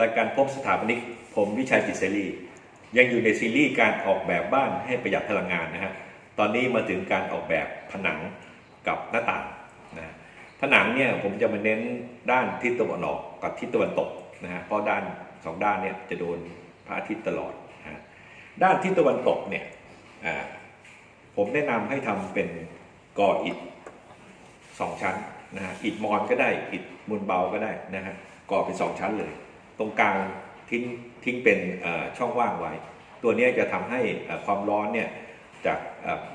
รายการพบสถาปนิกผมวิชัยจิตเสรียังอยู่ในซีรีส์การออกแบบบ้านให้ประหยัดพลังงานนะฮะตอนนี้มาถึงการออกแบบผนังกับหน้าต่างนะฮะผนังเนี่ยผมจะมาเน้นด้านทิศตะวันออกกับทิศตะวันตกนะฮะเพราะด้านสองด้านเนี่ยจะโดนพระอาทิตย์ตลอดนะฮะด้านทิศตะวันตกเนี่ยผมแนะนำให้ทำเป็นก่ออิฐสองชั้นนะฮะอิฐมอนก็ได้อิฐมูลเบาก็ได้นะฮะก่อเป็นสองชั้นเลย ตรงกลางทิ้งทิ้งเป็นช่องว่างไว้ ตัวนี้จะทำให้ความร้อนเนี่ยจาก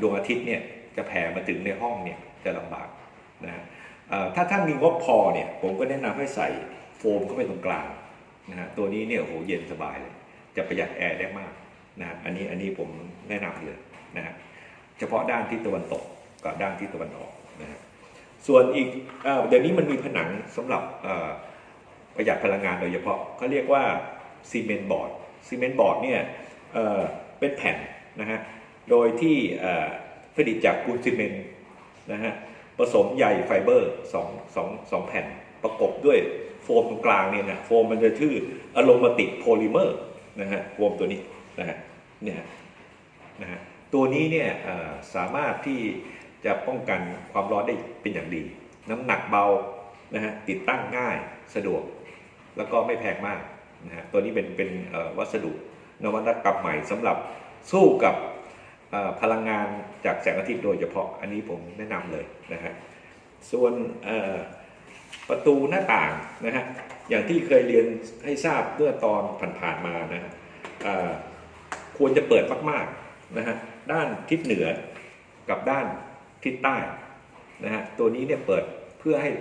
ดวงอาทิตย์เนี่ยจะแผ่มาถึงในห้องเนี่ยจะลำบากนะถ้าท่านมีงบพอเนี่ยผมก็แนะนำให้ใส่โฟมเข้าไปตรงกลางนะฮะตัวนี้เนี่ยโหเย็นสบายเลย จะประหยัดแอร์ได้มากนะอันนี้อันนี้ผมแนะนำเลยนะฮะเฉพาะด้านทิศตะวันตกกับด้านทิศตะวันออกนะฮะส่วนอีกเอเดี๋ยวนี้มันมีผนังสำหรับ ประหยัดพลังงานโดยเฉพาะเขาเรียกว่าซีเมนต์บอร์ดซีเมนต์บอร์ดเนี่ยเเป็นแผ่นนะฮะโดยที่ผลิตจากปูนซีเมนต์นะฮะผสมใยไฟเบอร์สองสองสองแผ่นประกบด้วยโฟมตรงกลางเนี่ยนะโฟมมันจะชื่ออะโรมาติกโพลิเมอร์นะฮะโฟมตัวนี้นะฮะเนี่ยนะฮะตัวนี้เนี่ยสามารถที่จะป้องกันความร้อนได้เป็นอย่างดี น้ำหนักเบานะฮะติดตั้งง่ายสะดวก แล้วก็ไม่แพงมากนะฮะตัวนี้เป็นเป็นวัสดุนวัตกรรมใหม่สำหรับสู้กับพลังงานจากแสงอาทิตย์โดยเฉพาะอันนี้ผมแนะนำเลยนะฮะส่วนประตูหน้าต่างนะฮะอย่างที่เคยเรียนให้ทราบเมื่อตอนผ่านๆมานะฮะควรจะเปิดมากๆนะฮะด้านทิศเหนือกับด้านทิศใต้นะฮะตัวนี้เนี่ยเปิดเพื่อให้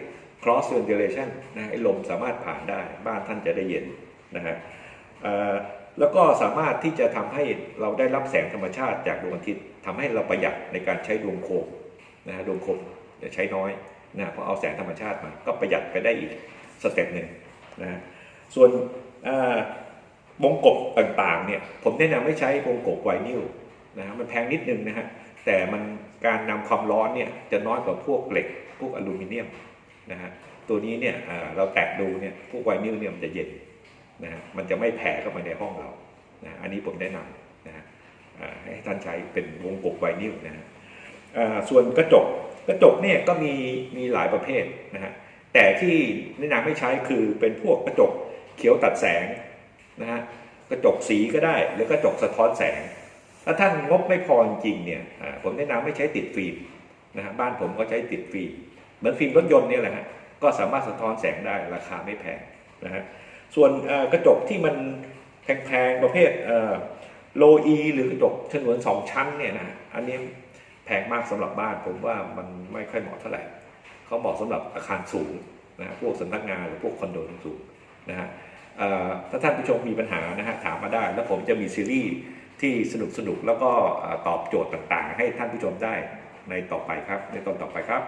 cross ventilation นะฮะให้ลมสามารถผ่านได้บ้านท่านจะได้เย็นนะฮะแล้วก็สามารถที่จะทำให้เราได้รับแสงธรรมชาติจากดวงอาทิตย์ทำให้เราประหยัดในการใช้ดวงโคมนะฮะดวงโคมจะใช้น้อยนะฮะเพราะเอาแสงธรรมชาติมาก็ประหยัดไปได้อีกสเต็ปหนึ่งนะฮะส่วนวงกบต่างๆเนี่ยผมแนะนำให้ใช้วงกบไวนิลนะฮะมันแพงนิดนึงนะฮะแต่มันการนำความร้อนเนี่ยจะน้อยกว่าพวกเหล็กพวกอลูมิเนียม นะฮะตัวนี้เนี่ยเราแตะดูเนี่ยพวกไวนิลเนี่ยมันจะเย็นนะฮะมันจะไม่แผ่เข้ามาในห้องเรานะอันนี้ผมแนะนำนะฮะให้ท่านใช้เป็นวงกบไวนิลนะฮะส่วนกระจกกระจกเนี่ยก็มีมีหลายประเภทนะฮะแต่ที่แนะนำให้ใช้คือเป็นพวกกระจกเขียวตัดแสงนะฮะกระจกสีก็ได้หรือกระจกสะท้อนแสงถ้าท่านงบไม่พอจริงๆเนี่ยผมแนะนำให้ใช้ติดฟิล์มนะฮะบ้านผมก็ใช้ติดฟิล์ม เหมือนฟิล์มรถยนต์เนี่ยแหละฮะก็สามารถสะท้อนแสงได้ราคาไม่แพงนะฮะส่วนกระจกที่มันแพงๆประเภทโลอีหรือกระจกฉนวนสองชั้นเนี่ยนะอันนี้แพงมากสำหรับบ้านผมว่ามันไม่ค่อยเหมาะเท่าไหร่เขาเหมาะสำหรับอาคารสูงนะฮะพวกสำนักงานหรือพวกคอนโดสูงนะฮะถ้าท่านผู้ชมมีปัญหานะฮะถามมาได้ แล้วผมจะมีซีรีส์ที่สนุกสนุกแล้วก็ตอบโจทย์ต่างๆ ให้ท่านผู้ชมได้ในต่อไปครับในตอนต่อไปครับ